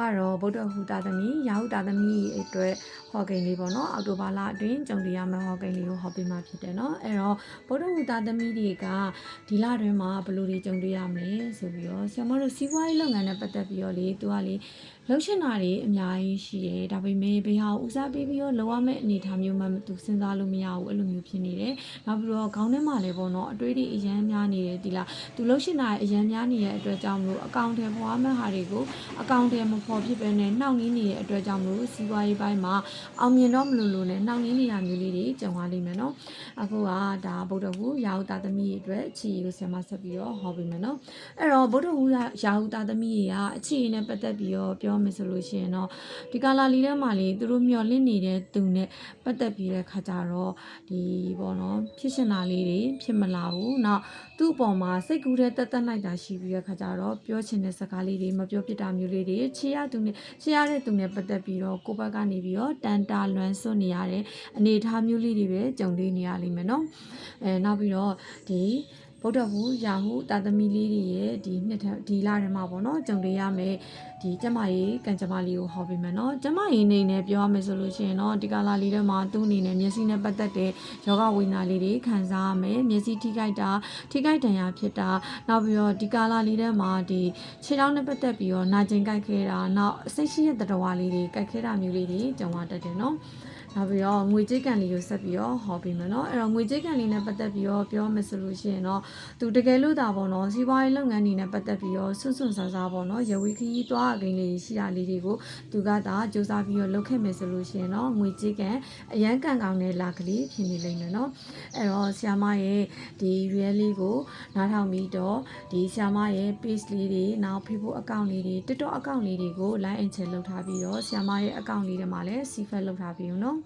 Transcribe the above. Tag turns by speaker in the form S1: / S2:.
S1: ကတော့ဗုဒ္ဓဟူတာသမီရာဟုတာသမီအတွက်ဟောကိန်းလေးပေါ့နော်အောက်တိုဘာလအတွင်းကြုံတွေ့ရမယ့်ဟောကိန်းလေးကိုဟောပေးမှာဖြစ်တယ်နော်အဲ့တော့ဗုဒ္ဓဟူတာသမီတွေကဒီလတွင်မှာဘယ်လိုတွေကြုံတွေ့ရမလဲဆိုပြီးတော့ဆရာမတို့စီးပွားရေးလုပ်ငန်းနဲ့ပတ်သက်ပြီးတော့လေသူကလေလှုပ်ရှင်တာတွေအများကြီးရှိတယ်ဒါပေမဲ့ဘယ်ဟာကိုဦးစားပေးပြီးတော့လောရမယ့်အနေအထားမျိုးမှသူစဉ်းစားလို့မရဘူးအဲ့လိုမျိုးဖြစ်နေတယ်နောက်ပြီးတော့ခေါင်းထဲမှာလည်းပေါ့နော်အတွေးတွေအရန်များနေတယ်ဒီလားသူလှုပ်ရှင်တာအရန်များနေတဲ့အတွက်ကြောင့်မလို့အကောင့်ထဲပေါ်မဲ့ဟာတွေကိုအကောင့်ထဲမဖော်ဖြစ်ပဲနဲ့နှောင့်နှေးနေတဲ့အတွက်ကြောင့်မလို့စီးပွားရေးပိုင်းမှာအောင်မြင်တော့မလို့လို့နဲ့နှောင့်နှေးနေတာမျိုးလေးတွေကြုံရလိမ့်မယ်နော်အခုကဒါဗုဒ္ဓဟူရာဟုတာသမီးတွေအတွက်အချီကိုဆရာမဆက်ပြီးတော့ဟောပေးမယ်နော်အဲ့တော့ဗုဒ္ဓဟူရာဟုတာသမီးတွေကအချီနဲ့ပတ်သက်ပြီးတော့ပြောမယ်ဆိုလို့ရှိရင်တော့ဒီကာလာလေးထဲမှာလေသူတို့မျောလင့်နေတဲ့သူနဲ့ပတ်သက်ပြီးတဲ့ခါကျတော့ဒီပေါ့နော်ဖြစ်ရှင်တာလေးတွေဖြစ်မလာဘူးနောက်သူ့အပေါ်မှာစိတ်ကူးတဲ့တက်တက်နိုင်တာရှိပြီးတဲ့ခါကျတော့ပြောချင်တဲ့စကားလေးတွေမပြောပြတာမျိုးလေးတွေချေရသူနဲ့ချေရတဲ့သူနဲ့ပတ်သက်ပြီးတော့ကိုယ့်ဘက်ကနေပြီးတော့တန်တာလွမ်းစွန့်နေရတဲ့အနေအထားမျိုးလေးတွေပဲကြုံတွေ့နေရလိမ့်မယ်နော်အဲနောက်ပြီးတော့ဒီ ဗုဒ္ဓဘုရာဟုတာသမီလေးတွေရဲ့ဒီနှစ်ထပ်ဒီလထဲမှာပေါ့နော်ကြုံတွေ့ရမယ်ဒီကျမကြီးကံကြမ္မာလေးကိုဟောပေးမယ်နော်ကျမကြီးအနေနဲ့ပြောရမယ်ဆိုလို့ရှိရင်တော့ဒီကာလာလေးထဲမှာသူ့အနေနဲ့မျက်စိနဲ့ပတ်သက်တဲ့ယောဂဝိညာဉ်လေးတွေခံစားရမယ်မျက်စိထိခိုက်တာထိခိုက်ဒဏ်ရာဖြစ်တာနောက်ပြီးတော့ဒီကာလာလေးထဲမှာဒီခြေထောက်နဲ့ပတ်သက်ပြီးတော့နာကျင်ကြိုက်ခဲတာနောက်စိတ်ရှိတဲ့တတော်ဝါလေးတွေကြိုက်ခဲတာမျိုးလေးတွေကြုံရတတ်တယ်နော် နောက်ပြီးတော့ငွေကြေးကန်လေးကိုဆက်ပြီးတော့ဟောပေးမယ်နော်အဲ့တော့ငွေကြေးကန်လေးနဲ့ပတ်သက်ပြီးတော့ပြောမယ်ဆိုလို့ရှိရင်တော့သူတကယ်လို့ဒါပေါ့နော်စီးပွားရေးလုပ်ငန်းတွေနဲ့ပတ်သက်ပြီးတော့စွန့်စွန့်ဆာဆာပေါ့နော်ရဝီခီးသွားအကင်းလေးရှိရလေးတွေကိုသူကဒါစူးစမ်းပြီးတော့လုပ်ခဲ့မယ်ဆိုလို့ရှိရင်တော့ငွေကြေးကန်အရန်ကန်ကောင်တဲ့လာကလေးဖြစ်နေလိမ့်မယ်နော်အဲ့တော့ဆ ्याम ရဲ့ဒီ real လေးကိုနားထောင်ပြီးတော့ဒီ ्याम ရဲ့ page လေးတွေနောက် Facebook account လေးတွေ TikTok account လေးတွေကို line and share လုပ်ထားပြီးတော့ ्याम ရဲ့ account လေးတွေမှာလည်း save လုပ်ထားပြီးဦးနော်